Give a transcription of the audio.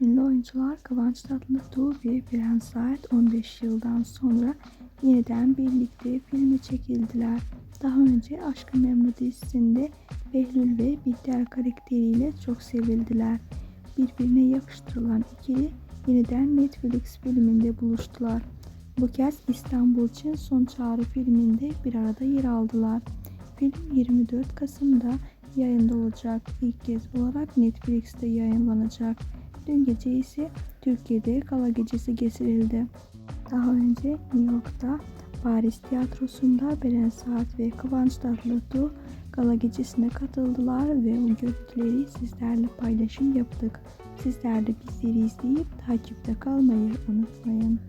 Ünlü oyuncular Kıvanç Tatlıtuğ ve Beren Saat 15 yıldan sonra yeniden birlikte filme çekildiler. Daha önce Aşk-ı Memnu dizisinde Behlül ve Bihter karakteriyle çok sevildiler. Birbirine yakıştırılan ikili yeniden Netflix filminde buluştular. Bu kez İstanbul için Son Çağrı filminde bir arada yer aldılar. Film 24 Kasım'da yayında olacak. İlk kez olarak Netflix'te yayınlanacak. Dün gece ise Türkiye'de gala gecesi geçirildi. Daha önce New York'ta Paris Tiyatrosu'nda Beren Saat ve Kıvanç Tatlıtuğ gala gecesine katıldılar ve o görüntüleri sizlerle paylaşım yaptık. Sizler de bizleri izleyip takipte kalmayı unutmayın.